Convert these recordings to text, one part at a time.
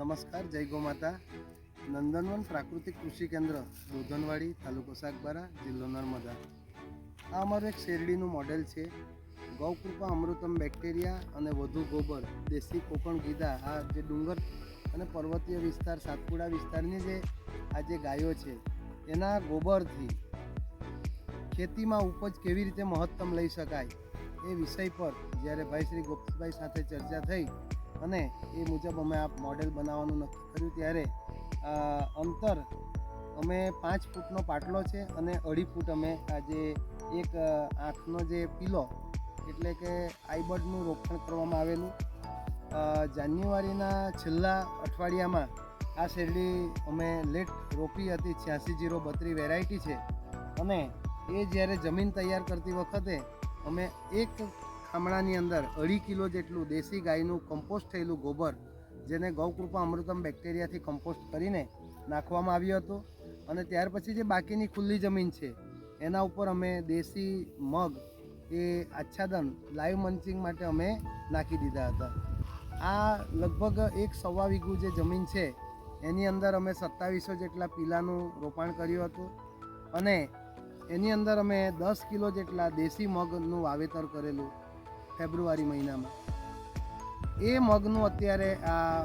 નમસ્કાર, જય ગો માતા. નંદનવન પ્રાકૃતિક કૃષિ કેન્દ્ર દોધનવાડી તાલુકો સાગબારા, જિલ્લો નર્મદા. આ અમારું એક શેરડીનું મોડેલ છે. ગૌકૃપા, અમૃતમ બેક્ટેરિયા અને વધુ ગોબર, દેશી કોકણ ગીધા આ જે ડુંગર અને પર્વતીય વિસ્તાર, સાતપુડા વિસ્તારની જે આ જે ગાયો છે, એના ગોબરથી ખેતીમાં ઉપજ કેવી રીતે મહત્તમ લઈ શકાય એ વિષય પર જ્યારે ભાઈ શ્રી ગોપતભાઈ સાથે ચર્ચા થઈ અને એ મુજબ અમે આ મોડેલ બનાવવાનું નક્કી કર્યું ત્યારે અંતર અમે પાંચ ફૂટનો પાટલો છે અને અઢી ફૂટ અમે આ જે એક આંખનો જે પીલો એટલે કે આઈબર્ડનું રોપણ કરવામાં આવેલું. જાન્યુઆરીના છેલ્લા અઠવાડિયામાં આ શેરડી અમે લેટ રોપી હતી છ્યાસી જીરો બત્રી વેરાયટી છે. અને એ જ્યારે જમીન તૈયાર કરતી વખતે અમે એક ખામણાની અંદર અઢી કિલો જેટલું દેશી ગાયનું કમ્પોસ્ટ થયેલું ગોબર, જેને ગૌકૃપા અમૃતમ બેક્ટેરિયાથી કમ્પોસ્ટ કરીને નાખવામાં આવ્યું હતું. અને ત્યાર પછી જે બાકીની ખુલ્લી જમીન છે, એના ઉપર અમે દેશી મગ એ આચ્છાદન લાઈવ મંચિંગ માટે અમે નાખી દીધા હતા. આ લગભગ એક સવા વીઘું જે જમીન છે, એની અંદર અમે સત્તાવીસો જેટલા પીલાનું રોપાણ કર્યું હતું. અને એની અંદર અમે દસ કિલો જેટલા દેશી મગનું વાવેતર કરેલું. ફેબ્રુઆરી મહિનામાં. એ મગનું અત્યારે આ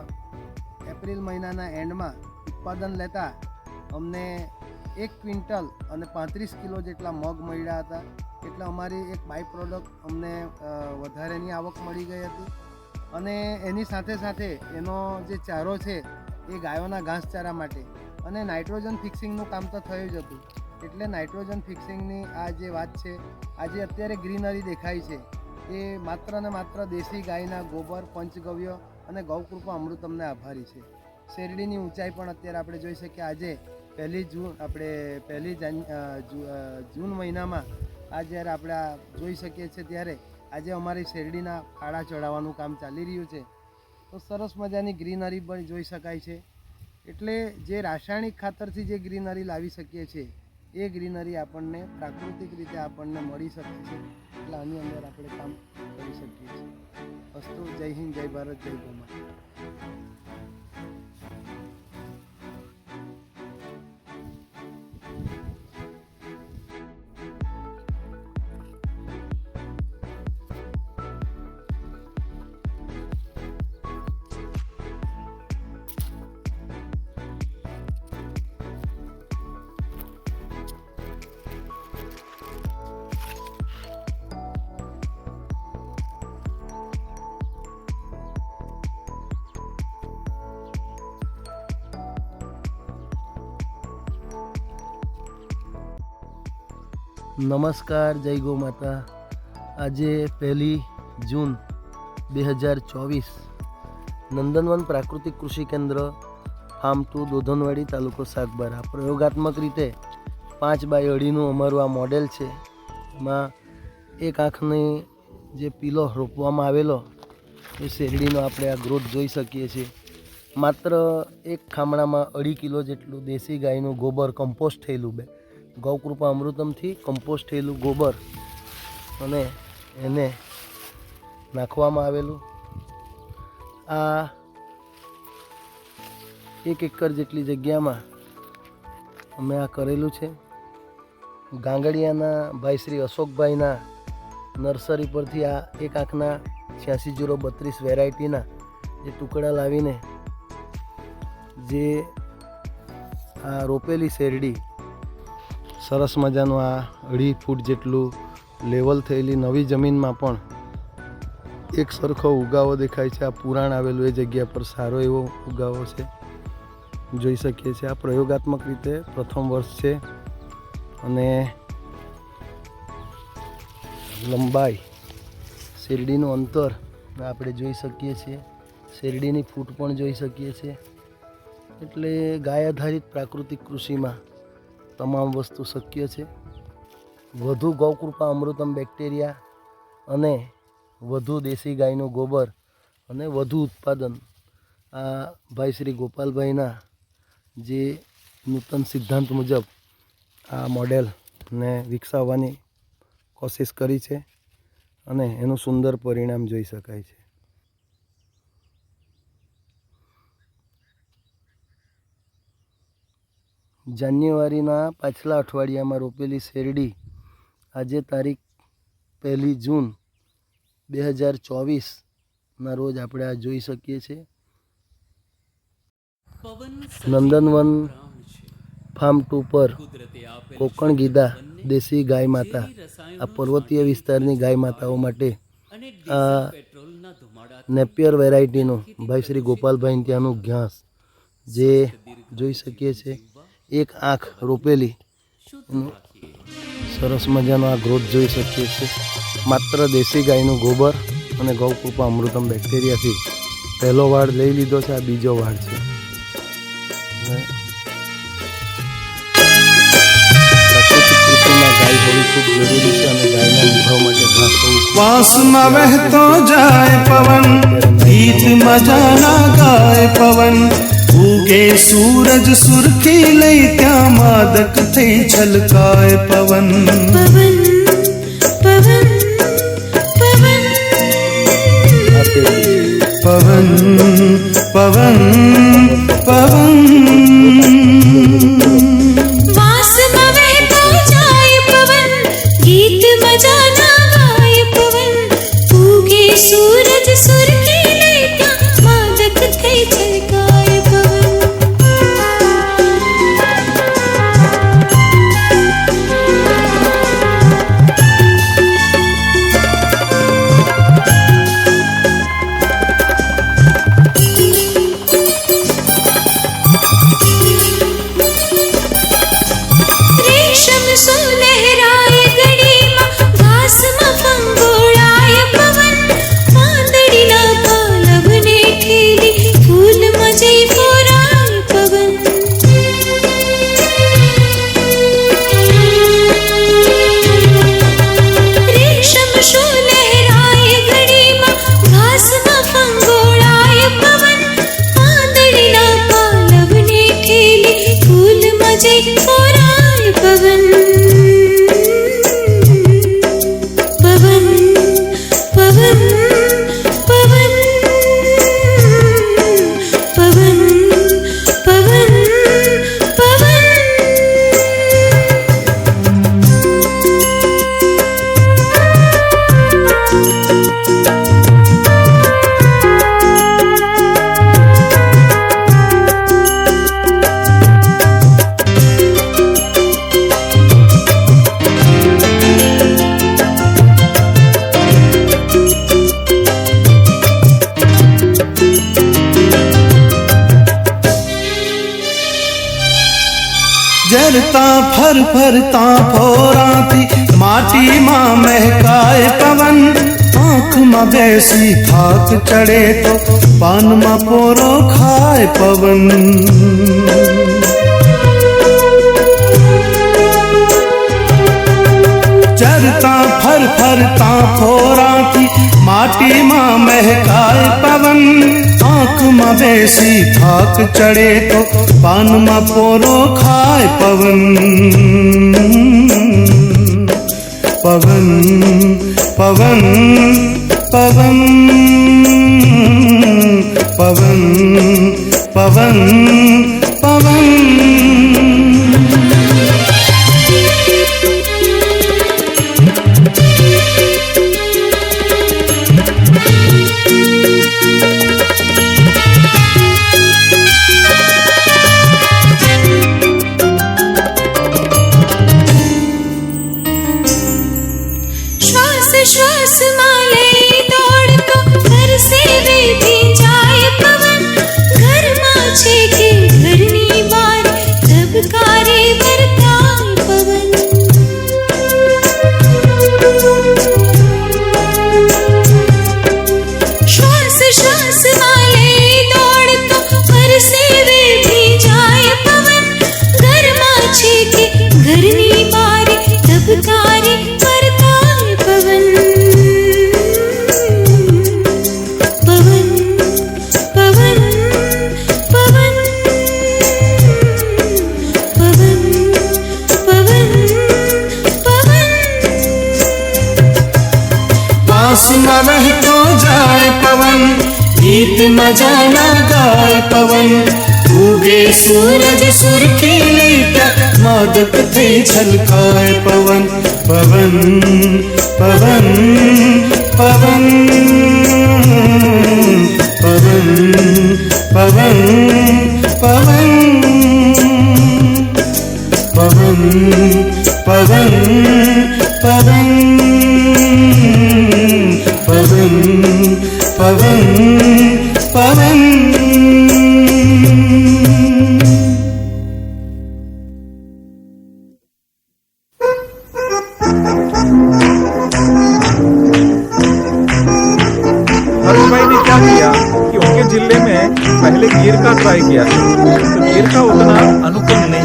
એપ્રિલ મહિનાના એન્ડમાં ઉત્પાદન લેતા અમને એક ક્વિન્ટલ અને પાંત્રીસ કિલો જેટલા મગ મળ્યા હતા. એટલે અમારી એક બાય પ્રોડક્ટ અમને વધારેની આવક મળી ગઈ હતી. અને એની સાથે સાથે એનો જે ચારો છે એ ગાયોના ઘાસચારા માટે. અને નાઇટ્રોજન ફિક્સિંગનું કામ તો થયું જ હતું. એટલે નાઇટ્રોજન ફિક્સિંગની આ જે વાત છે, આજે અત્યારે ગ્રીનરી દેખાય છે. એ માત્ર ને માત્ર દેશી ગાયના ગોબર, પંચગવ્ય અને ગૌકૃપા અમૃતમને આભારી છે. શેરડીની ઊંચાઈ પણ અત્યારે આપણે જોઈ શકીએ. આજે પહેલી જૂન, આપણે પહેલી જાન મહિનામાં આ જ્યારે આપણે જોઈ શકીએ છીએ ત્યારે આજે અમારી શેરડીના ફાળા ચડાવવાનું કામ ચાલી રહ્યું છે. તો સરસ મજાની ગ્રીનરી પણ જોઈ શકાય છે. એટલે જે રાસાયણિક ખાતરથી જે ગ્રીનરી લાવી શકીએ છીએ એ ગ્રીનરી આપણને પ્રાકૃતિક રીતે આપણને મળી શકે છે. એટલે આની અંદર આપણે કામ કરી શકીએ છીએ. અસ્તુ, જય હિન્દ, જય ભારત, જય ગોમા. નમસ્કાર, જય ગો માતા. આજે પહેલી જૂન બે હજાર ચોવીસ, નંદનવન પ્રાકૃતિક કૃષિ કેન્દ્ર ટુ, દોધનવાડી તાલુકો સાગબારા. પ્રયોગાત્મક રીતે પાંચ બાય અઢીનું અમારું આ મોડેલ છે. એમાં એક આંખની જે પીલો રોપવામાં આવેલો, એ શેરડીનો આપણે આ ગ્રોથ જોઈ શકીએ છીએ. માત્ર એક ખામણામાં અઢી કિલો જેટલું દેશી ગાયનું ગોબર કમ્પોસ્ટ થયેલું બે. ગૌકૃપા અમૃતમથી કમ્પોસ્ટ થયેલું ગોબર અને એને નાખવામાં આવેલું. આ એક એકર જેટલી જગ્યામાં અમે આ કરેલું છે. ગાંગડિયાના ભાઈ શ્રી અશોકભાઈના નર્સરી પરથી આ એક આંખના છ્યાસી જીરો બત્રીસ વેરાયટીના જે ટુકડા લાવીને જે આ રોપેલી શેરડી સરસ મજાનું આ અઢી ફૂટ જેટલું લેવલ થયેલી નવી જમીનમાં પણ એક સરખો ઉગાવો દેખાય છે. આ પુરાણ આવેલું એ જગ્યા પર સારો એવો ઉગાવો છે. જોઈ શકીએ છીએ. આ પ્રયોગાત્મક રીતે પ્રથમ વર્ષ છે અને લંબાઈ શેરડીનું અંતર આપણે જોઈ શકીએ છીએ. શેરડીની ફૂટ પણ જોઈ શકીએ છીએ. એટલે ગાય આધારિત પ્રાકૃતિક કૃષિમાં તમામ વસ્તુ શક્ય છે. વધુ ગૌકૃપા અમૃતમ બેક્ટેરિયા અને વધુ દેશી ગાયનું ગોબર અને વધુ ઉત્પાદન આ ભાઈ શ્રી ગોપાલભાઈના જે નૂતન સિદ્ધાંત મુજબ આ મોડેલને વિકસાવવાની કોશિશ કરી છે અને એનું સુંદર પરિણામ જોઈ શકાય છે. જાન્યુઆરીના પાછલા અઠવાડિયામાં રોપેલી શેરડી આજે તારીખ પહેલી જૂન બે હજાર ચોવીસના રોજ આપણે આ જોઈ શકીએ છીએ. નંદનવન ફાર્મ ટુ પર કોકણ ગીધા દેશી ગાય માતા આ પર્વતીય વિસ્તારની ગાય માતાઓ માટે આ નેપિયર વેરાયટીનું ભાઈ શ્રી ગોપાલભાઈ ત્યાંનું ઘાસ જે જોઈ શકીએ છીએ. એક આંખ રોપેલી. સરસ મજાનો આ ગ્રોથ જોઈ શકીએ છીએ. માત્ર દેશી ગાયનું ગોબર અને ગૌકૃપા અમૃતમ બેક્ટેરિયાથી પહેલો વાળ લઈ લીધો છે આ બીજો વાળ છે. વાસમાં વહેતો જાય પવન ગીત મજાના ગાય પવન. ઉગે સૂરજ સુરખી લઈ ત્યાં માદક થઈ છલકાય પવન પવન પવન પવન પવન પવન जरता फर फरता फोरा थी माटी माँ महकाए पवन। आँख माँ बैसी खाक चढ़े तो पान माँ पोरो खाए पवन। जरता फर फरता फोरा थी માટીમાં મહેકાય પવન, આંખમાં બેસી થાક ચડે તો પાનમાં પોરો ખાય પવન. પવન પવન પવન પવન પવન रह तो जाए पवन। गीत मजाना गाय पवन। उगे सूरज सुर खिले मादक थे छलकाय पवन। पवन पवन पवन पवन पवन पवन पवन पवन पवन। पवन पवन। ने क्या किया ज़िले में पहले गिर का ट्राई किया तो गिर का उतना अनुकूल नहीं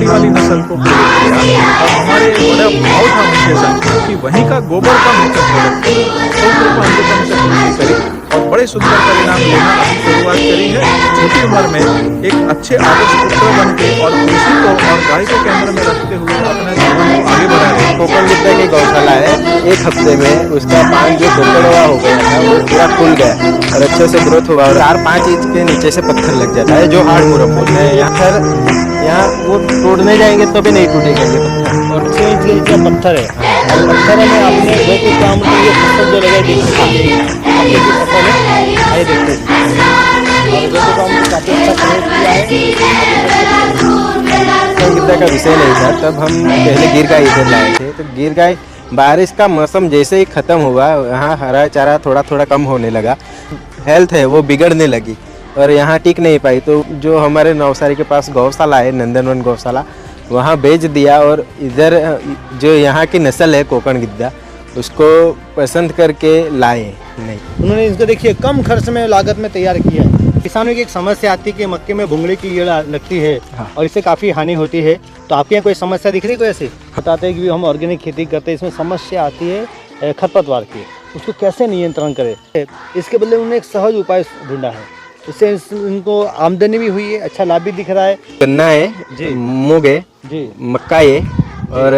छोटी वाली नस्ल को। हमारे बड़ा भाव था उनके साथ कि वहीं का गोबर का मुख्य करी और बड़े सुंदर परिणाम लेना शुरुआत करी है। छोटी उम्र में एक अच्छे आदर्श पुत्र बन के और कृषि को और गाय को केंद्र में रखते हुए अपना जीवन को आगे बढ़ा रहे कोकण विद्या की गौशाला है। एक हफ़्ते में उसका पान जो टुकड़ा हो गया था, वो पूरा खुल गया और अच्छे से ग्रोथ हुआ और चार पाँच इंच के नीचे से पत्थर लग जाता है, जो हार्ड मुरम बोलते हैं। यहाँ सर यहाँ वो तोड़ने जाएँगे तो भी नहीं टूटेगा ये पत्थर। और छः इंच के नीचे पत्थर है। पत्थरों में आपने दो के काम के लिए फ़सल जो लगाई देखी चाहिए आपने की फ़सल है आइए देखते हैं। और दो के काम काफ़ी अच्छा प्रयोग किया है। कोकण का विषय नहीं था। तब हम पहले गिर गाय इधर लाए थे। तो गिर गाय बारिश का मौसम जैसे ही ख़त्म हुआ यहाँ हरा चारा थोड़ा थोड़ा कम होने लगा। हेल्थ है वो बिगड़ने लगी। और यहाँ टिक नहीं पाई तो जो हमारे नवसारी के पास गौशाला है नंदनवन गौशाला वहाँ बेच दिया और इधर जो यहाँ की नस्ल है कोकण गिद्दा उसको पसंद करके लाए नहीं। उन्होंने इसको देखिए कम खर्च में लागत में तैयार किया किसानों की एक समस्या आती है कि मक्के में भुंगड़ी की कीड़ा लगती है हाँ। और इससे काफ़ी हानि होती है। तो आपके यहाँ कोई समस्या दिख रही है कोई ऐसी? बताते हैं कि हम ऑर्गेनिक खेती करते हैं इसमें समस्या आती है खरपतवार की। उसको कैसे नियंत्रण करें? इसके बदले उन्होंने एक सहज उपाय ढूंढा है। इससे इस- इनको आमदनी भी हुई है अच्छा लाभ भी दिख रहा है। गन्ना है मूंग है मक्का है और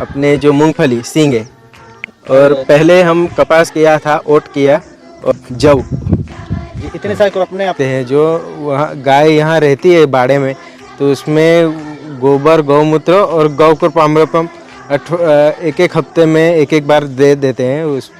अपने जो मूंगफली सींग है। और पहले हम कपास किया था ओट किया और जव इतने सारे क्रॉप ने आप करते हैं जो वहाँ गाय यहाँ रहती है बाड़े में तो उसमें गोबर गौमूत्र और गौ कृपामृतम एक एक हफ़्ते में एक एक बार दे देते हैं उस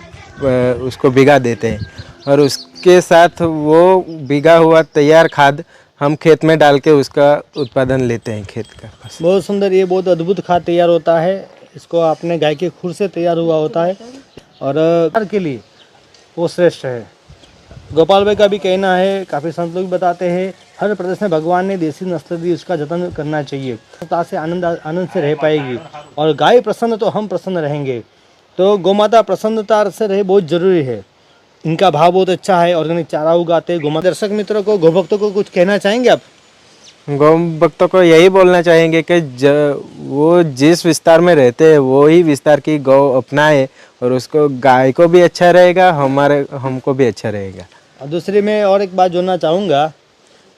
उसको भिगा देते हैं। और उसके साथ वो भिगा हुआ तैयार खाद हम खेत में डाल के उसका उत्पादन लेते हैं खेत का बहुत सुंदर, ये बहुत अद्भुत खाद तैयार होता है। इसको आपने गाय के खुर से तैयार हुआ होता है। और के लिए वो श्रेष्ठ है। गोपाल भाई का भी कहना है, काफ़ी संत लोग बताते हैं, हर प्रदेश में भगवान ने देसी नस्ल दी, उसका जतन करना चाहिए। से आनंद आनंद से रह पाएगी। और गाय प्रसन्न तो हम प्रसन्न रहेंगे। तो गौमाता प्रसन्नता से रहे बहुत ज़रूरी है। इनका भाव बहुत अच्छा है ऑर्गेनिक चारा उगाते हैं। गोमाता दर्शक मित्रों को गोभक्तों को कुछ कहना चाहेंगे आप? गौ भक्तों को यही बोलना चाहेंगे कि ज, वो जिस विस्तार में रहते हैं वो ही विस्तार की गौ अपनाए और उसको गाय को भी अच्छा रहेगा हमारे हमको भी अच्छा रहेगा। और दूसरी मैं और एक बात जोड़ना चाहूँगा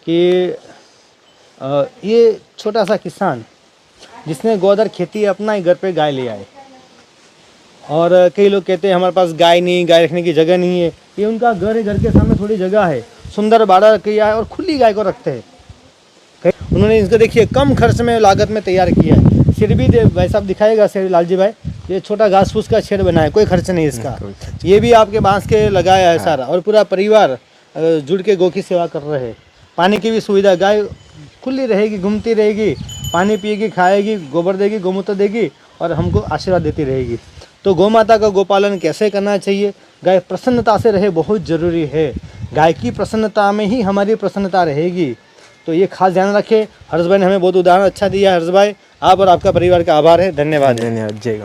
कि ये छोटा सा किसान जिसने गोदर खेती अपना ही घर पे गाय ले आए। और कई लोग कहते हैं हमारे पास गाय नहीं गाय रखने की जगह नहीं है। ये उनका घर है घर के सामने थोड़ी जगह है। सुंदर बाड़ा किया है और खुली गाय को रखते हैं। उन्होंने इसको देखिए कम खर्च में लागत में तैयार किया है। सिर भी दे- भाई साहब दिखाएगा शेर लालजी भाई। ये छोटा घास फूस का शेड बना है कोई खर्च नहीं इसका। ये भी आपके बाँस के लगाया है सारा और पूरा परिवार जुड़ के गौ की सेवा कर रहे हैं। पानी की भी सुविधा गाय खुली रहेगी घूमती रहेगी पानी पिएगी खाएगी गोबर देगी गोमूत्र देगी और हमको आशीर्वाद देती रहेगी। तो गौ माता का गोपालन कैसे करना चाहिए? गाय प्रसन्नता से रहे बहुत ज़रूरी है। गाय की प्रसन्नता में ही हमारी प्रसन्नता रहेगी। तो ये खास ध्यान रखें। हर्ष भाई ने हमें बहुत उदाहरण अच्छा दिया। हर्ष भाई, आप और आपका परिवार का आभार है। धन्यवाद। धन्यवाद। जय